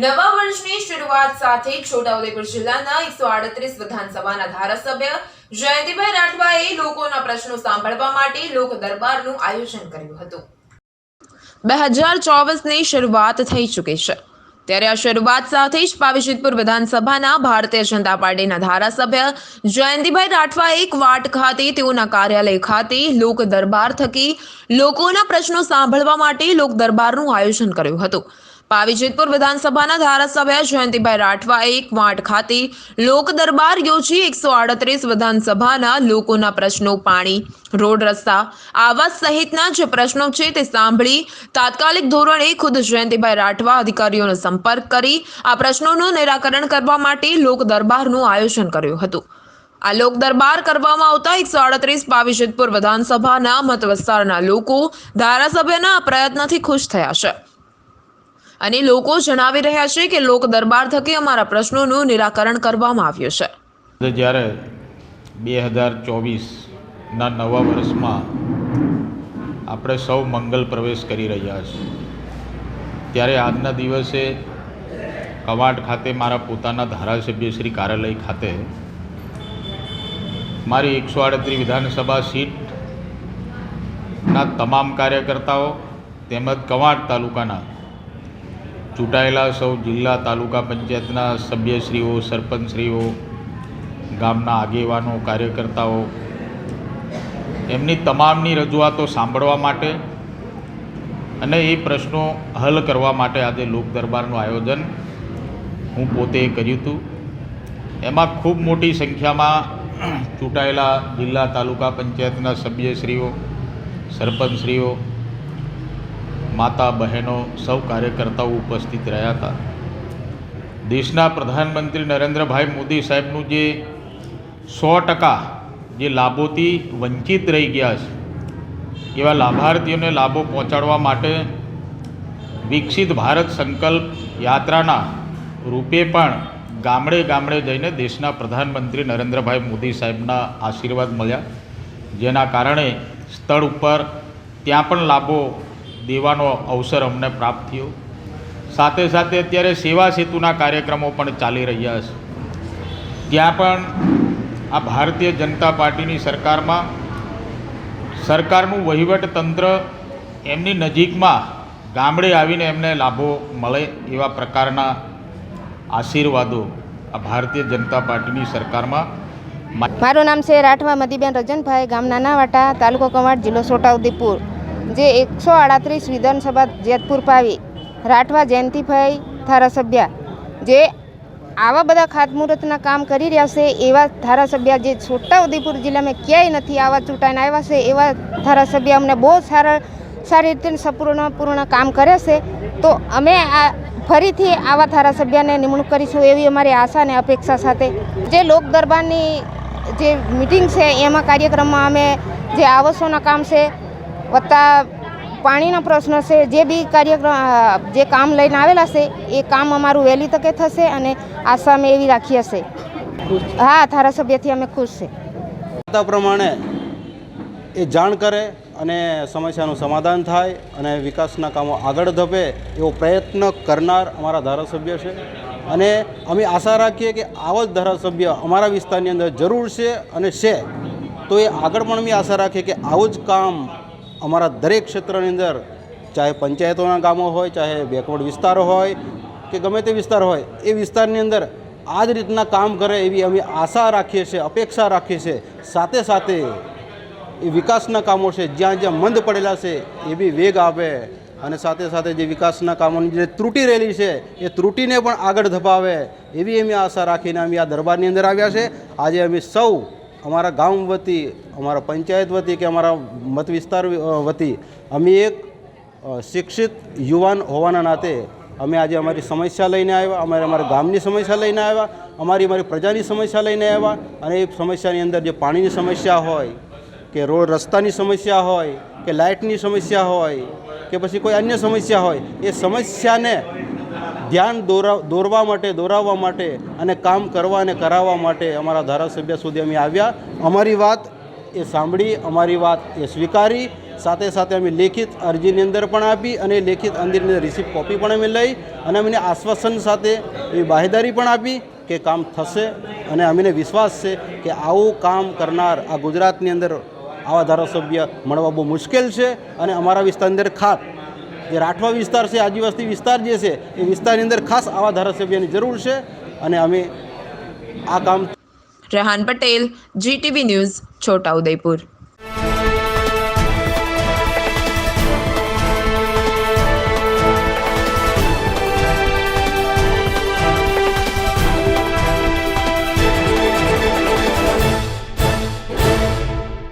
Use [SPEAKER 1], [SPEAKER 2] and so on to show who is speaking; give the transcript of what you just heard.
[SPEAKER 1] નવા વર્ષની શરૂઆત સાથે છોટાઉદેપુર જિલ્લાના એકસો આડત્રીસ વિધાનસભાના ધારાસભ્ય જયંતિભાઈ રાઠવાએ લોકોના પ્રશ્નો સાંભળવા માટે લોક દરબારનું આયોજન કર્યું હતું. બે હજાર ચોવીસની શરૂઆત થઈ ચૂકી છે. ત્યારે આ શરૂઆત સાથે જ પાવીજીતપુર વિધાનસભાના ભારતીય જનતા પાર્ટીના ધારાસભ્ય જયંતિભાઈ રાઠવાએ વાટ ખાતે તેઓના કાર્યાલય ખાતે લોક દરબાર થકી લોકોના પ્રશ્નો સાંભળવા માટે લોક દરબારનું આયોજન કર્યું હતું. પાવીજેતપુર વિધાનસભાના ધારાસભ્ય જયંતિભાઈ રાઠવાએ એક વાટ ખાતે લોક દરબાર યોજી એકસો આડત્રીસ વિધાનસભાના લોકોના પ્રશ્નો પાણી. રોડ રસ્તા, આવાસ સહિતના જે પ્રશ્નો છે તે સાંભળી તાત્કાલિક ધોરણે ખુદ જયંતિભાઈ રાઠવા અધિકારીઓનો સંપર્ક કરી આ પ્રશ્નોનું નિરાકરણ કરવા માટે લોક દરબારનું આયોજન કર્યું હતું. આ લોક દરબાર કરવામાં આવતા એકસો આડત્રીસ પાવીજેતપુર વિધાનસભાના મત વિસ્તારના લોકો ધારાસભ્યના પ્રયત્નથી ખુશ થયા છે. અને લોકો જણાવી રહ્યા છે કે લોક દરબાર થકી અમારા પ્રશ્નોનું નિરાકરણ કરવામાં આવ્યું છે.
[SPEAKER 2] જ્યારે બે હજાર ચોવીસના નવા વર્ષમાં આપણે સૌ મંગલ પ્રવેશ કરી રહ્યા છીએ ત્યારે આજના દિવસે કવાટ ખાતે મારા પોતાના ધારાસભ્ય શ્રી કાર્યાલય ખાતે મારી એકસો આડત્રીસ વિધાનસભા સીટના તમામ કાર્યકર્તાઓ તેમજ કવાંટ તાલુકાના ચૂંટાયેલા સૌ જિલ્લા તાલુકા પંચાયતના સભ્યશ્રીઓ, સરપંચશ્રીઓ, ગામના આગેવાનો, કાર્યકર્તાઓ, એમની તમામની રજૂઆતો સાંભળવા માટે અને એ પ્રશ્નો હલ કરવા માટે આજે લોક દરબારનું આયોજન હું પોતે કર્યું હતું. એમાં ખૂબ મોટી સંખ્યામાં ચૂંટાયેલા જિલ્લા તાલુકા પંચાયતના સભ્યશ્રીઓ, સરપંચશ્રીઓ માતા બહેનો સૌ કાર્યકર્તાઓ ઉપસ્થિત રહ્યા હતા. દેશના પ્રધાનમંત્રી નરેન્દ્રભાઈ મોદી સાહેબનું જે સો ટકા જે લાભોથી વંચિત રહી ગયા છે, એવા લાભાર્થીઓને લાભો પહોંચાડવા માટે વિકસિત ભારત સંકલ્પ યાત્રાના રૂપે પણ ગામડે ગામડે જઈને દેશના પ્રધાનમંત્રી નરેન્દ્રભાઈ મોદી સાહેબના આશીર્વાદ મળ્યા, જેના કારણે સ્થળ ઉપર ત્યાં પણ લાભો દેવાનો અવસર અમને પ્રાપ્ત થયો. સાથે સાથે અત્યારે સેવા સેતુના કાર્યક્રમો પણ ચાલી રહ્યા છે. ત્યાં પણ આ ભારતીય જનતા પાર્ટીની સરકારમાં સરકારનું વહીવટ તંત્ર એમની નજીકમાં ગામડે આવીને એમને લાભો મળે એવા પ્રકારના આશીર્વાદો આ ભારતીય જનતા પાર્ટીની સરકારમાં
[SPEAKER 3] મારું નામ છે રાઠવા મદીબેન રજનભાઈ, ગામ નાનાવાટા, તાલુકો કવાડ જિલ્લો છોટાઉદેપુર જે એકસો આડત્રીસ વિધાનસભા જેતપુર પાવી, રાઠવા જયંતિભાઈ ધારાસભ્ય, જે આવા બધા ખાતમુહૂર્તના કામ કરી રહ્યા છે, એવા ધારાસભ્ય જે છોટાઉદેપુર જિલ્લામાં ક્યાંય નથી આવા ચૂંટાઈને આવ્યા છે, એવા ધારાસભ્ય અમને બહુ સારા, સારી રીતે સંપૂર્ણ, પૂર્ણ કામ કરે છે. તો અમે આ ફરીથી આવા ધારાસભ્યને નિમણૂક કરીશું એવી અમારી આશા અને અપેક્ષા સાથે. જે લોક દરબારની જે મિટિંગ છે, એમાં કાર્યક્રમમાં અમે જે આવસોના કામ છે વત્તા પાણીનો પ્રશ્ન છે, જે બી કાર્યક્રમ જે કામ લઈને આવેલા છે, એ કામ અમારું વહેલી તકે થશે અને આશા અમે એવી રાખી છે. હા, ધારાસભ્યથી અમે ખુશ છે.
[SPEAKER 4] પ્રમાણે એ જાણ કરે અને સમસ્યાનું સમાધાન થાય અને વિકાસના કામો આગળ ધપે એવો પ્રયત્ન કરનાર અમારા ધારાસભ્ય છે. અને અમે આશા રાખીએ કે આવો જ ધારાસભ્ય અમારા વિસ્તારની અંદર જરૂર છે અને છે. તો એ આગળ પણ અમે આશા રાખીએ કે આવું જ કામ અમારા દરેક ક્ષેત્રની અંદર, ચાહે પંચાયતોના ગામો હોય, ચાહે બેકવર્ડ વિસ્તારો હોય, કે ગમે તે વિસ્તાર હોય, એ વિસ્તારની અંદર આ જ રીતના કામ કરે એવી અમે આશા રાખીએ છીએ, અપેક્ષા રાખીએ છીએ. સાથે સાથે એ વિકાસના કામો છે, જ્યાં જ્યાં મંદ પડેલા છે, એ બી વેગ આપે. અને સાથે સાથે જે વિકાસના કામોની જે ત્રુટી રહેલી છે, એ ત્રુટિને પણ આગળ ધપાવે. એવી અમે આશા રાખીને અમે આ દરબારની અંદર આવ્યા છે. આજે અમે સૌ અમારા ગામ વતી, અમારા પંચાયત વતી કે અમારા મત વિસ્તાર વતી અમે એક શિક્ષિત યુવાન હોવાના નાતે અમે આજે અમારી સમસ્યા લઈને આવ્યા, અમારે અમારા ગામની સમસ્યા લઈને આવ્યા, અમારી અમારી પ્રજાની સમસ્યા લઈને આવ્યા અને એ સમસ્યાની અંદર જે પાણીની સમસ્યા હોય, કે રોડ રસ્તાની સમસ્યા હોય, કે લાઇટની સમસ્યા હોય, કે પછી કોઈ અન્ય સમસ્યા હોય, એ સમસ્યાને ધ્યાન દોરા, દોરવા માટે, દોરાવવા માટે અને કામ કરવા અને કરાવવા માટે અમારા ધારાસભ્ય સુધી અમે આવ્યા. અમારી વાત એ સાંભળી, અમારી વાત એ સ્વીકારી, સાથે સાથે અમે લેખિત અરજીની અંદર પણ આપી અને લેખિત અંદરની રિસિપ્ટ કોપી પણ અમે લઈ અને અમને આશ્વાસન સાથે એવી બાહેદારી પણ આપી કે કામ થશે અને અમને વિશ્વાસ છે કે આવું કામ કરનાર આ ગુજરાતની અંદર આવા ધારાસભ્ય મળવા બહુ મુશ્કેલ છે અને અમારા વિસ્તારની અંદર ખાસ જે રાઠવા વિસ્તાર છે, આદિવાસી વિસ્તાર જે છે, એ વિસ્તારની અંદર ખાસ આવા ધારાસભ્યની જરૂર છે અને અમે આ કામ
[SPEAKER 1] રેહાન પટેલ જીટીવી ન્યૂઝ છોટાઉદેપુર